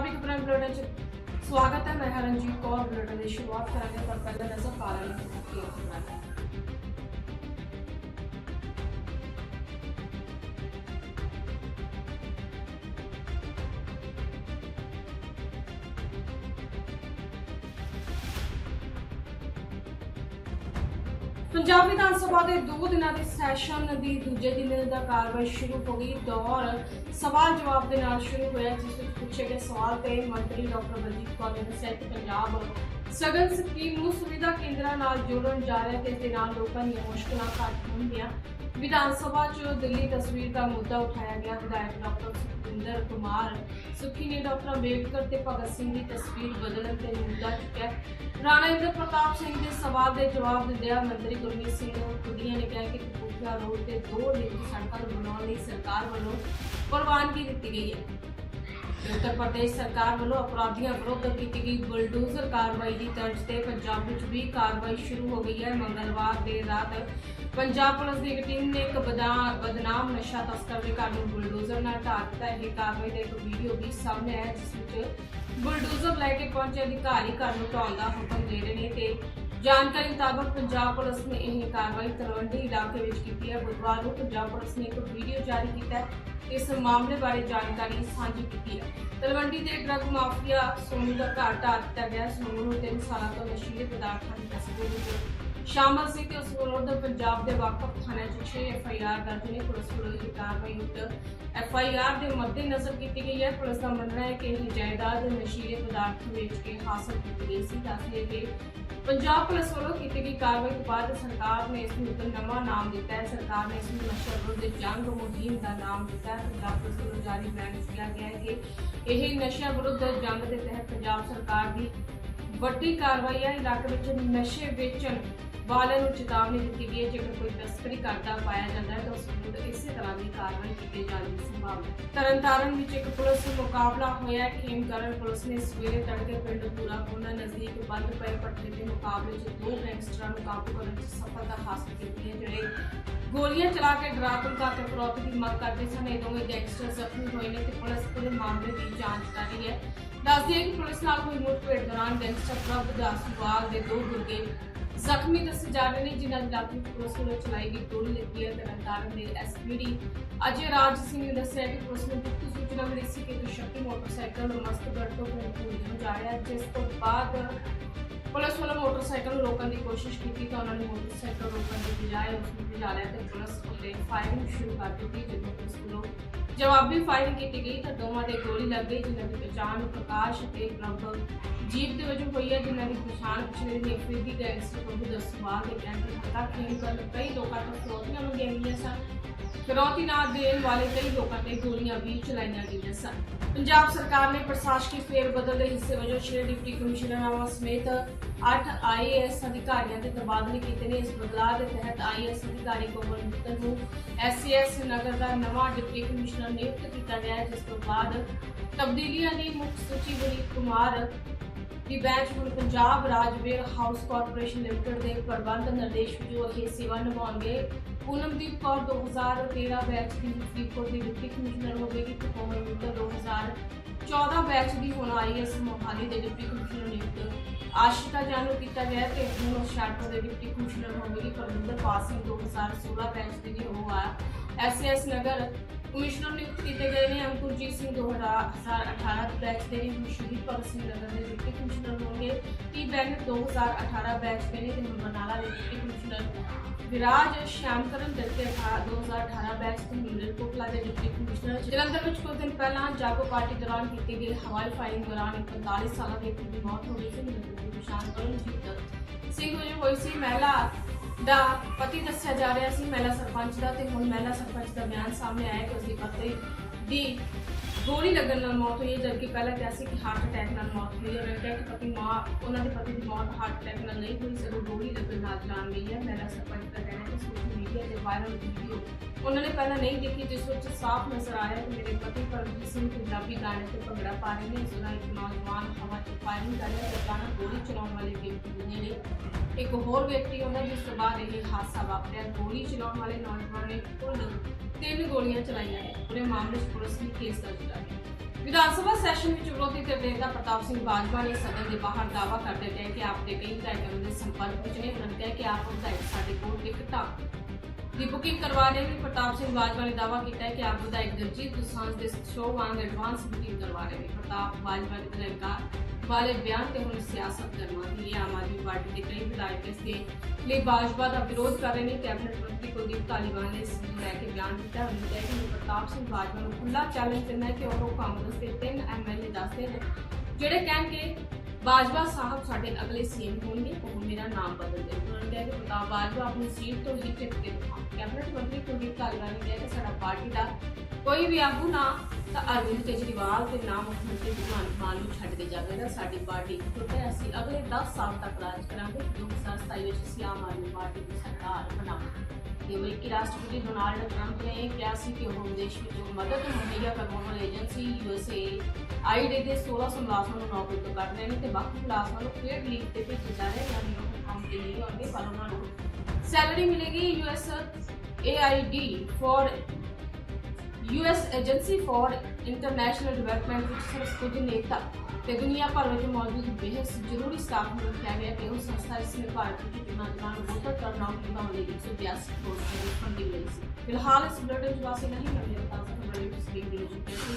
ਪੰਜਾਬੀ ਖਬਰਾਂ ਬੁਲੇਟਿਨ ਚ ਸਵਾਗਤ ਹੈ। ਮੈਂ ਹਰਨਜੀਤ ਕੌਰ। ਬੁਲੇਟਿਨ ਦੀ ਸ਼ੁਰੂਆਤ ਕਰਾਂਗੇ, ਪਰ ਪਹਿਲਾਂ ਨਜ਼ਰ ਪਾ ਲੈਣ ਪੰਜਾਬ ਵਿਧਾਨ ਸਭਾ ਦੇ 2 ਦਿਨਾਂ ਦੇ ਸੈਸ਼ਨ ਦੀ ਦੂਜੇ ਦਿਨ ਦਾ ਕਾਰਵਾਈ ਸ਼ੁਰੂ ਹੋ ਗਈ। ਦੌਰ ਸਵਾਲ ਜਵਾਬ ਦੇ ਨਾਲ ਸ਼ੁਰੂ ਹੋਇਆ, ਜਿਸ ਵਿੱਚ ਪੁੱਛੇ ਗਏ ਸਵਾਲ ਤੇ ਮੰਤਰੀ ਡਾਕਟਰ ਬਲਜੀਤ ਕੌਰ ਨੇ ਦੱਸਿਆ ਕਿ ਪੰਜਾਬ ਸਗਨ ਸਕੀਮ ਨੂੰ ਸੁਵਿਧਾ ਕੇਂਦਰਾਂ ਨਾਲ ਜੋੜਨ ਜਾ ਰਿਹਾ ਤੇ ਇਸ ਨਾਲ ਲੋਕਾਂ ਦੀਆਂ ਮੁਸ਼ਕਲਾਂ ਘੱਟ ਹੋਣਗੀਆਂ। ਵਿਧਾਨ ਸਭਾ 'ਚ ਦਿੱਲੀ ਤਸਵੀਰ ਦਾ ਮੁੱਦਾ ਉਠਾਇਆ ਗਿਆ। ਵਿਧਾਇਕ ਡਾਕਟਰ ਸੁਖਿੰਦਰ ਕੁਮਾਰ ਸੁਖੀ ਨੇ ਡਾਕਟਰ ਅੰਬੇਡਕਰ ਤੇ ਭਗਤ ਸਿੰਘ ਦੀ ਤਸਵੀਰ ਬਦਲਣ ਤੇ ਮੁੱਦਾ ਚੁੱਕਿਆ ਰਾਣਾ ਇੰਦਰ ਪ੍ਰਤਾਪ ਸਿੰਘ ਦੇ ਸਵਾਲ ਦੇ ਜਵਾਬ ਦਿੰਦਿਆਂ ਮੰਤਰੀ ਗੁਰਮੀਤ ਸਿੰਘ ਖੁੱਡੀਆਂ ਨੇ ਕਿਹਾ ਕਿ ਕਪੂਰਥਲਾ ਰੋਡ ਤੇ ਦੋ ਲੇਨ ਸੜਕਾਂ ਨੂੰ ਬਣਾਉਣ ਲਈ ਸਰਕਾਰ ਵੱਲੋਂ ਪ੍ਰਵਾਨਗੀ ਦਿੱਤੀ ਗਈ ਹੈ। ਉੱਤਰ ਪ੍ਰਦੇਸ਼ ਸਰਕਾਰ ਵੱਲੋਂ ਅਪਰਾਧੀਆਂ ਵਿਰੁੱਧ ਕੀਤੀ ਗਈ ਬੁਲਡੋਜ਼ਰ ਕਾਰਵਾਈ ਦੀ ਤਰਜ਼ ਤੇ ਪੰਜਾਬ ਵਿੱਚ ਵੀ ਕਾਰਵਾਈ ਸ਼ੁਰੂ ਹੋ ਗਈ ਹੈ। ਮੰਗਲਵਾਰ ਦੇਰ ਰਾਤ ਪੰਜਾਬ ਪੁਲਿਸ ਦੀ ਇੱਕ ਟੀਮ ਨੇ ਇੱਕ ਬਦਾ- ਬਦਨਾਮ ਨਸ਼ਾ ਤਸਕਰ ਦੇ ਘਰ ਨੂੰ ਬੁਲਡੋਜ਼ਰ ਨਾਲ ਢਾਹ ਦਿੱਤਾ। ਇਹ ਕਾਰਵਾਈ ਦਾ ਇੱਕ ਵੀਡੀਓ ਵੀ ਸਾਹਮਣੇ ਆਇਆ, ਜਿਸ ਵਿੱਚ ਬੁਲਡੋਜ਼ਰ ਲੈ ਕੇ ਪਹੁੰਚੇ ਅਧਿਕਾਰੀ ਘਰ ਨੂੰ ਢਾਉਣ ਦਾ ਹੁਕਮ ਦੇ ਰਹੇ ਨੇ ਤੇ ਜਾਣਕਾਰੀ ਮੁਤਾਬਕ ਪੰਜਾਬ ਪੁਲਿਸ ਨੇ ਇਹ ਕਾਰਵਾਈ ਤਲਵੰਡੀ ਇਲਾਕੇ ਵਿੱਚ ਕੀਤੀ ਹੈ। ਬੁੱਧਵਾਰ ਨੂੰ ਪੰਜਾਬ ਪੁਲਿਸ ਨੇ ਇੱਕ ਵੀਡੀਓ ਜਾਰੀ ਕੀਤਾ ਹੈ। ਇਸ ਮਾਮਲੇ ਬਾਰੇ ਜਾਣਕਾਰੀ ਸਾਂਝੀ ਕੀਤੀ ਹੈ। ਤਲਵੰਡੀ ਦੇ ਡਰੱਗ ਮਾਫੀਆ ਸੋਨੂ ਦਾ ਘਰ ਢਾਹ ਦਿੱਤਾ ਗਿਆ। ਸੋਨੂ ਨੂੰ 3 ਸਾਲਾਂ ਤੋਂ ਨਸ਼ੀਲੇ ਪਦਾਰਥਾਂ ਦੀ ਤਸਕਰੀ ਵਿੱਚ ਸ਼ਾਮਲ ਸੀ ਤੇ ਉਸ ਵਿਰੁੱਧ ਪੰਜਾਬ ਦੇ ਵੱਖ-ਵੱਖ ਥਾਣਿਆਂ 'ਚ 6 ਆਰ ਦਰਜ ਨੇ। ਪੁਲਿਸ ਵੱਲੋਂ ਇਹ ਕਾਰਵਾਈ ਉੱਤੇ ਐਫਆਈਆਰ ਦੇ ਮੱਦੇਨਜ਼ਰ ਕੀਤੀ ਗਈ ਹੈ। ਪੁਲਿਸ ਦਾ ਮੰਨਣਾ ਹੈ ਕਿ ਇਹ ਜਾਇਦਾਦ ਨਸ਼ੀਲੇ ਪਦਾਰਥ ਵੇਚ ਕੇ ਹਾਸਲ ਕੀਤੀ ਗਈ ਸੀ ਦੱਸਦੇ ਕਿ ਪੰਜਾਬ ਪੁਲਿਸ ਵੱਲੋਂ ਕੀਤੀ ਗਈ ਕਾਰਵਾਈ ਤੋਂ ਬਾਅਦ ਸਰਕਾਰ ਨੇ ਇਸ ਨੂੰ ਇੱਕ ਨਵਾਂ ਨਾਮ ਦਿੱਤਾ ਹੈ। ਸਰਕਾਰ ਨੇ ਇਸ ਨੂੰ ਨਸ਼ਾ ਵਿਰੁੱਧ ਜੰਗ ਮੁਹਿੰਮ ਦਾ ਨਾਮ ਦਿੱਤਾ ਹੈ। ਪੰਜਾਬ ਪੁਲਿਸ ਵੱਲੋਂ ਜਾਰੀ ਬਿਆਨ ਵਿੱਚ ਕਿਹਾ ਗਿਆ ਹੈ ਕਿ ਇਹ ਨਸ਼ਾ ਵਿਰੁੱਧ ਜੰਗ ਦੇ ਤਹਿਤ ਪੰਜਾਬ ਸਰਕਾਰ ਦੀ ਵੱਡੀ ਕਾਰਵਾਈ ਹੈ। ਇਲਾਕੇ ਵਿੱਚ ਨਸ਼ੇ ਵੇਚਣ ਵਾਲਿਆਂ ਨੂੰ ਚੇਤਾਵਨੀ ਦਿੱਤੀ ਗਈ ਹੈ, ਜੇਕਰ ਕੋਈ ਤਸਕਰੀ ਕਰਦਾ, ਪਾਇਆ ਜਾਂਦਾ ਹੈ, ਤਾਂ ਉਸ ਵਿਰੁੱਧ ਇਸੇ ਤਰ੍ਹਾਂ ਦੀ ਕਾਰਵਾਈ ਕੀਤੀ ਜਾਣ ਦੀ ਸੰਭਾਵਨਾ ਹੈ। ਤਰਨਤਾਰਨ ਵਿੱਚ ਇੱਕ ਪੁਲਿਸ ਮੁਕਾਬਲਾ ਹੋਇਆ ਖੇਮਕਰਨ ਪੁਲਿਸ ਨੇ ਸਵੇਰੇ ਤੜਕੇ ਪਿੰਡ ਪੂਰਾ ਕੋਨਾ ਨਜ਼ਦੀਕ ਬੰਦ ਪਏ ਪੱਟੇ ਦੇ ਮੁਕਾਬਲੇ 'ਚ ਦੋ ਗੈਂਗਸਟਰਾਂ ਨੂੰ ਕਾਬੂ ਕਰਨ 'ਚ ਸਫਲਤਾ ਹਾਸਲ ਕੀਤੀ ਹੈ। ਜਿਹੜੇ ਗੋਲੀਆਂ ਚਲਾ ਕੇ ਡਰਾ ਧਮਕਾ ਕੇ ਫਰੋਤੀ ਦੀ ਮੰਗ ਕਰਦੇ ਸਨ, ਇਹ ਦੋਵੇਂ ਗੈਂਗਸਟਰ ਜ਼ਖਮੀ ਹੋਏ ਨੇ ਤੇ ਪੁਲਿਸ ਪੂਰੇ ਮਾਮਲੇ ਦੀ ਜਾਂਚ ਕਰ ਰਹੀ ਹੈ। ਦੱਸਦੀ ਹੈ ਕਿ ਪੁਲਿਸ ਨਾਲ ਹੋਈ ਮੁੱਠਭੇੜ ਦੌਰਾਨ ਗੈਂਗਸਟਰ ਪ੍ਰਭ ਦਾਸਵਾਲ ਦੇ ਦੋ ਗੁਰਗੇ ਜ਼ਖਮੀ ਦੱਸੇ ਜਾ ਰਹੇ ਨੇ, ਜਿਨ੍ਹਾਂ ਦੀ ਲਾਠੀ ਪੁਲਿਸ ਵੱਲੋਂ ਚਲਾਈ ਗਈ ਗੋਲੀ ਲੱਗੀ ਹੈ। ਤਰਨਤਾਰਨ ਦੇ ਐਸਪੀਡੀ ਅਜੇ ਰਾਜ ਸਿੰਘ ਨੇ ਦੱਸਿਆ ਕਿ ਪੁਲਿਸ ਨੂੰ ਗੁਪਤ ਸੂਚਨਾ ਮਿਲੀ ਸੀ ਕਿ ਇੱਕ ਸ਼ੱਕੀ ਮੋਟਰਸਾਈਕਲ ਮਸਤਗੜ ਤੋਂ ਪਿੰਡ ਨੂੰ ਜਾ ਰਿਹਾ ਜਿਸ ਤੋਂ ਬਾਅਦ ਪੁਲਿਸ ਵੱਲੋਂ ਮੋਟਰਸਾਈਕਲ ਨੂੰ ਰੋਕਣ ਦੀ ਕੋਸ਼ਿਸ਼ ਕੀਤੀ ਤਾਂ ਉਹਨਾਂ ਨੇ ਮੋਟਰਸਾਈਕਲ ਰੋਕਣ ਦੀ ਬਜਾਏ ਉਸ ਨੂੰ ਭਜਾ ਲਿਆ ਤੇ ਪੁਲਿਸ ਉੱਤੇ ਫਾਇਰਿੰਗ ਸ਼ੁਰੂ ਕਰ ਦਿੱਤੀ ਜਦੋਂ ਪੁਲਿਸ ਵੱਲੋਂ ਜਵਾਬੀ ਫਾਇਰਿੰਗ ਕੀਤੀ ਗਈ ਤਾਂ ਦੋਵਾਂ ਦੇ ਗੋਲੀ ਲੱਗ ਗਈ, ਜਿਨ੍ਹਾਂ ਦੀ ਪਛਾਣ ਪ੍ਰਕਾਸ਼ ਅਤੇ ਪ੍ਰਭ ਜੀਪ ਦੇ ਵਜੋਂ ਹੋਈ ਹੈ ਜਿਨ੍ਹਾਂ ਦੀ ਪਛਾਣ ਪਿਛਲੇ ਦਿਨ ਫਰੀਦੀ ਗੈਂਗਸਟਰ ਪ੍ਰਭੂ ਦਸਵਾਲ ਦੇ ਕਹਿਣ ਤੇ ਹੱਤਾ ਖੇਮ ਕਰਨ ਕਈ ਲੋਕਾਂ ਤੋਂ ਫਰੋਤੀਆਂ ਮੰਗੀਆਂ ਗਈਆਂ ਸਨ। ਫਿਰੌਤੀ ਨਾ ਦੇਣ ਵਾਲੇ ਕਈ ਲੋਕਾਂ ਤੇ ਗੋਲੀਆਂ ਵੀ ਚਲਾਈਆਂ ਗਈਆਂ ਸਨ। ਪੰਜਾਬ ਸਰਕਾਰ ਨੇ ਪ੍ਰਸ਼ਾਸਕੀ ਫੇਰ ਬਦਲ ਦੇ ਹਿੱਸੇ ਵਜੋਂ ਛੇ ਡਿਪਟੀ ਕਮਿਸ਼ਨਰਾਂ ਸਮੇਤ 8 ਆਈਏਐਸ ਅਧਿਕਾਰੀਆਂ ਦੇ ਤਬਾਦਲੇ ਕੀਤੇ ਨੇ। ਇਸ ਬਦਲਾਅ ਦੇ ਤਹਿਤ ਆਈਏਐਸ ਅਧਿਕਾਰੀ ਕੋਮਲ ਮਿੱਤਲ ਨੂੰ ਐਸਸੀਐਸ ਨਗਰ ਦਾ ਨਵਾਂ ਡਿਪਟੀ ਕਮਿਸ਼ਨਰ ਨਿਯੁਕਤ ਕੀਤਾ ਗਿਆ ਹੈ, ਜਿਸ ਤੋਂ ਬਾਅਦ ਤਬਦੀਲੀਆਂ ਦੀ ਮੁੱਖ ਸੂਚੀ ਵਿਨੀਤ ਕੁਮਾਰ ਦੀ ਬੈਂਚ ਹੁਣ ਪੰਜਾਬ ਰਾਜਵੇਰ ਹਾਊਸ ਕਾਰਪੋਰੇਸ਼ਨ ਲਿਮਟਿਡ ਦੇ ਪ੍ਰਬੰਧ ਨਿਰਦੇਸ਼ ਵਜੋਂ ਇਹ ਸੇਵਾ ਨਿਭਾਉਣਗੇ। ਪੂਨਮਦੀਪ ਕੌਰ 2013 ਬੈਚ ਦੀ ਫਰੀਦਕੋਟ ਦੀ ਡਿਪਟੀ ਕਮਿਸ਼ਨਰ ਹੋਵੇਗੀ ਤੇ ਕੋਮਲ ਮਿੱਤਲ 2014 ਬੈਚ ਦੀ ਹੁਣ ਆਈਐਸ ਮੋਹਾਲੀ ਦੇ ਡਿਪਟੀ ਕਮਿਸ਼ਨਰ ਨਿਯੁਕਤ। ਆਸ਼ਿਕਾ ਜਾਨੂ ਕੀਤਾ ਗਿਆ ਹੈ ਤੇ ਹੁਣ ਹੁਸ਼ਿਆਰਪੁਰ ਦੇ ਡਿਪਟੀ ਕਮਿਸ਼ਨਰ ਹੋਵੇਗੀ ਪਰਮਿੰਦਰ ਪਾਲ ਸਿੰਘ 2016 ਬੈਚ ਦੀ ਵੀ ਉਹ ਆ। ਐਸਐਸ ਨਗਰ ਕਮਿਸ਼ਨਰ ਨਿਯੁਕਤ ਕੀਤੇ ਗਏ ਨੇ ਅੰਕੁਰਜੀਤ ਸਿੰਘ 2018 ਬੈਚ ਦੇ ਨੇ ਸ਼ਹੀਦ ਭਗਤ ਸਿੰਘ ਨਗਰ ਦੇ ਡਿਪਟੀ ਕਮਿਸ਼ਨਰ ਹੋਣਗੇ। ਟੀ ਬੈਨ 2018 ਬੈਚ ਦੇ ਨੇ ਤੇ ਹੁਣ ਦੇ ਡਿਪਟੀ ਕਮਿਸ਼ਨਰ ਵਿਰਾਜ ਸ਼ਿਆਮਕਰਨ ਦਰਕੇ 2018 ਬੈਚ ਤੇ ਮਿਲਰ ਕੋਟਲਾ ਦੇ ਡਿਪਟੀ ਕਮਿਸ਼ਨਰ। ਜਲੰਧਰ ਵਿੱਚ ਕੁਝ ਦਿਨ ਪਹਿਲਾਂ ਜਾਗੋ ਪਾਰਟੀ ਦੌਰਾਨ ਕੀਤੀ ਗਈ ਹਵਾਈ ਫਾਇਰਿੰਗ ਦੌਰਾਨ ਇੱਕ 45 ਸਾਲਾ ਵਿਅਕਤੀ ਦੀ ਮੌਤ ਹੋ ਗਈ ਸੀ। ਮਿਲਰ ਦੀ ਪਛਾਣ ਕਰਨਜੀਤ ਸਿੰਘ ਵਜੋਂ ਹੋਈ ਸੀ ਮਹਿਲਾ ਦਾ ਪਤੀ ਦੱਸਿਆ ਜਾ ਰਿਹਾ ਸੀ ਮਹਿਲਾ ਸਰਪੰਚ ਦਾ ਤੇ ਹੁਣ ਮਹਿਲਾ ਸਰਪੰਚ ਦਾ ਬਿਆਨ ਸਾਹਮਣੇ ਆਇਆ ਕਿ ਉਸਦੀ ਪਤਨੀ ਦੀ ਗੋਲੀ ਲੱਗਣ ਨਾਲ ਮੌਤ ਹੋਈ ਹੈ, ਜਦਕਿ ਪਹਿਲਾਂ ਕਿਹਾ ਸੀ ਕਿ ਹਾਰਟ ਅਟੈਕ ਨਾਲ ਮੌਤ ਹੋਈ ਔਰ ਕਿਹਾ ਕਿ ਪਤੀ ਮਾਂ, ਉਹਨਾਂ ਦੇ ਪਤੀ ਦੀ ਮੌਤ ਹਾਰਟ ਅਟੈਕ ਨਾਲ ਨਹੀਂ ਹੋਈ, ਸਗੋਂ ਗੋਲੀ ਲੱਗਣ ਨਾਲ ਜਾਨ ਗਈ ਹੈ। ਮਹਿਲਾ ਸਰਪੰਚ ਦਾ ਕਹਿਣਾ ਹੈ ਕਿ ਸੋਸ਼ਲ ਮੀਡੀਆ ਤੇ ਵਾਇਰਲ ਵੀਡੀਓ ਉਹਨਾਂ ਨੇ ਪਹਿਲਾਂ ਨਹੀਂ ਦੇਖੀ, ਜਿਸ ਵਿੱਚ ਸਾਫ਼ ਨਜ਼ਰ ਆਇਆ ਕਿ ਮੇਰੇ ਪਤੀ ਪਰਮਜੀਤ ਸਿੰਘ ਪੰਜਾਬੀ ਗਾਣੇ ਤੇ ਭੰਗੜਾ ਪਾ ਰਹੇ ਨੇ। ਇਸ ਦੌਰਾਨ ਇੱਕ ਨੌਜਵਾਨ ਹਵਾ 'ਚ ਫਾਇਰਿੰਗ ਕਰ ਰਿਹਾ ਤੇ ਅਚਾਨਕ ਗੋਲੀ ਚਲਾਉਣ ਵਾਲੇ ਵਿਅਕਤੀ ਇੱਕ ਹੋਰ ਵਿਅਕਤੀ, ਉਹਨਾਂ ਜਿਸ ਤੋਂ ਬਾਅਦ ਇਹ ਹਾਦਸਾ ਵਾਪਰਿਆ। ਗੋਲੀ ਚਲਾਉਣ ਵਾਲੇ ਨੌਜਵਾਨ ਨੇ ਕੁੱਲ ਤਿੰਨ ਗੋਲੀਆਂ ਚਲਾਈਆਂ ਨੇ। ਪੂਰੇ ਮਾਮਲੇ 'ਚ ਪੁਲਿਸ ਨੇ ਕੇਸ ਦਰਜ ਕਰ ਲਿਆ ਵਿਧਾਨ ਸਭਾ ਸੈਸ਼ਨ ਵਿੱਚ ਵਿਰੋਧੀ ਧਿਰ ਦੇ ਨੇਤਾ ਪ੍ਰਤਾਪ ਸਿੰਘ ਬਾਜਵਾ ਨੇ ਸਦਨ ਦੇ ਬਾਹਰ ਦਾਅਵਾ ਕਰਦੇ ਹੋਏ ਕਿ ਆਪ ਦੇ ਕਈ ਵਿਧਾਇਕਾਂ ਦੇ ਸੰਪਰਕ ਵਿੱਚ ਨੇ। ਉਹਨਾਂ ਕਿਹਾ ਕਿ ਆਪ ਵਿਧਾਇਕ ਸਾਡੇ ਕੋਲ ਟਿਕਟਾਂ ਦੀ ਬੁਕਿੰਗ ਕਰਵਾ ਰਹੇ ਪ੍ਰਤਾਪ ਸਿੰਘ ਬਾਜਵਾ ਨੇ ਦਾਅਵਾ ਕੀਤਾ ਹੈ ਕਿ ਆਪ ਵਿਧਾਇਕ ਦਰਜੀਤ ਦੁਸਾਂਝ ਦੇ ਸ਼ੋਅ ਵਾਂਗ ਐਡਵਾਂਸ ਬੁਕਿੰਗ ਕਰਵਾ ਰਹੇ ਨੇ। ਪ੍ਰਤਾਪ ਬਾਜਵਾ ਨੇ ਵਿਧਾਇਕਾਂ ਵਾਲੇ ਬਿਆਨ ਤੇ ਹੁਣ ਸਿਆਸਤ ਕਰਨਾ ਦੀ ਆਮ ਆਦਮੀ ਪਾਰਟੀ ਦੇ ਕਈ ਵਿਧਾਇਕ ਇਸ ਦੇ ਲਈ ਬਾਜਵਾ ਦਾ ਵਿਰੋਧ ਕਰ ਰਹੇ ਨੇ। ਕੈਬਨਿਟ ਮੰਤਰੀ ਕੁਲਦੀਪ ਧਾਲੀਵਾਲ ਨੇ ਇਸ ਨੂੰ ਲੈ ਕੇ ਬਿਆਨ ਦਿੱਤਾ। ਉਹਨਾਂ ਨੇ ਕਿ ਪ੍ਰਤਾਪ ਸਿੰਘ ਬਾਜਵਾ ਨੂੰ ਖੁੱਲਾ ਚੈਲੰਜ ਕਰਨਾ ਹੈ ਕਿ ਉਹ ਕਾਂਗਰਸ ਦੇ ਤਿੰਨ ਐਮਐਲਏ ਦੱਸਦੇ ਨੇ ਜਿਹੜੇ ਕਹਿਣਗੇ ਬਾਜਵਾ ਸਾਹਿਬ ਸਾਡੇ ਅਗਲੇ ਸੀਐਮ ਹੋਣਗੇ, ਉਹ ਮੇਰਾ ਨਾਮ ਬਦਲ ਦੇ ਉਹਨਾਂ ਨੇ ਕਿਹਾ ਕਿ ਪ੍ਰਤਾਪ ਬਾਜਵਾ ਆਪਣੀ ਸੀਟ ਤੋਂ ਹੀ ਟਿਕ ਕੇ ਕੈਬਨਿਟ ਮੰਤਰੀ ਕੁਲਦੀਪ ਧਾਲੀਵਾਲ ਨੇ ਕਿਹਾ ਕਿ ਸਾਡਾ ਪਾਰਟੀ ਦਾ ਕੋਈ ਵੀ ਆਗੂ ਨਾ, ਤਾਂ ਅਰਵਿੰਦ ਕੇਜਰੀਵਾਲ ਤੇ ਨਾ ਮੁੱਖ ਮੰਤਰੀ ਭਗਵੰਤ ਮਾਨ ਨੂੰ ਛੱਡ ਕੇ ਜਾਵੇਗਾ। ਸਾਡੀ ਪਾਰਟੀ ਟੁੱਟ ਹੈ ਅਸੀਂ ਅਗਲੇ 10 ਸਾਲ ਤੱਕ ਰਾਜ ਕਰਾਂਗੇ 2027 ਵਿੱਚ ਅਸੀਂ ਆਮ ਆਦਮੀ ਪਾਰਟੀ ਦੀ ਸਰਕਾਰ ਬਣਾਵਾਂਗੇ। ਤੇ ਅਮਰੀਕੀ ਰਾਸ਼ਟਰਪਤੀ ਡੋਨਾਲਡ ਟਰੰਪ ਨੇ ਕਿਹਾ ਸੀ ਕਿ ਉਹ ਵਿੱਚ ਜੋ ਮਦਦ ਮੁਹੱਈਆ ਕਰਵਾਉਣ ਵਾਲੀ ਏਜੰਸੀ ਯੂਐਸਏ ਆਈਡੀ ਦੇ 1600 ਮੁਲਾਜ਼ਮਾਂ ਨੂੰ ਨੌਕਰੀ ਤੋਂ ਕੱਢ ਰਹੇ ਨੇ ਤੇ ਬਾਕੀ ਮੁਲਾਜ਼ਮਾਂ ਨੂੰ ਫੇਰ ਲੀਵ ਤੇ ਭੇਜੇ ਜਾ ਰਹੇ ਹਨ ਉਹ ਕੰਮ ਤੇ ਨਹੀਂ ਆਉਣਗੇ, ਪਰ ਉਹਨਾਂ ਨੂੰ ਸੈਲਰੀ ਮਿਲੇਗੀ US AID for US agency for international development ਵਿੱਚ ਸਿਰਫ ਨੇਤਾ ਤੇ ਦੁਨੀਆ ਭਰ ਵਿੱਚ ਮੌਜੂਦ ਬੇਹੱਦ ਜ਼ਰੂਰੀ ਸਟਾਫ ਨੂੰ ਰੱਖਿਆ ਗਿਆ ਕਿ ਉਹ ਸੰਸਥਾ ਇਸ ਨੇ ਭਾਰਤ ਵਿੱਚ ਨੌਜਵਾਨ ਵੋਟਰ ਟਰਨਆਊਟ ਵਧਾਉਣ ਲਈ 182 ਕਰੋੜ ਦੀ ਫੰਡਿੰਗ ਲਈ ਸੀ। ਫਿਲਹਾਲ ਇਸ ਬੁਲੇਟਿਨ ਚ ਨਹੀਂ ਮਿਲੇ ਤਾਂ ਖਬਰਾਂ ਵਿੱਚ ਸਪੀਡ ਦੇ ਚੁੱਕੇ ਸੀ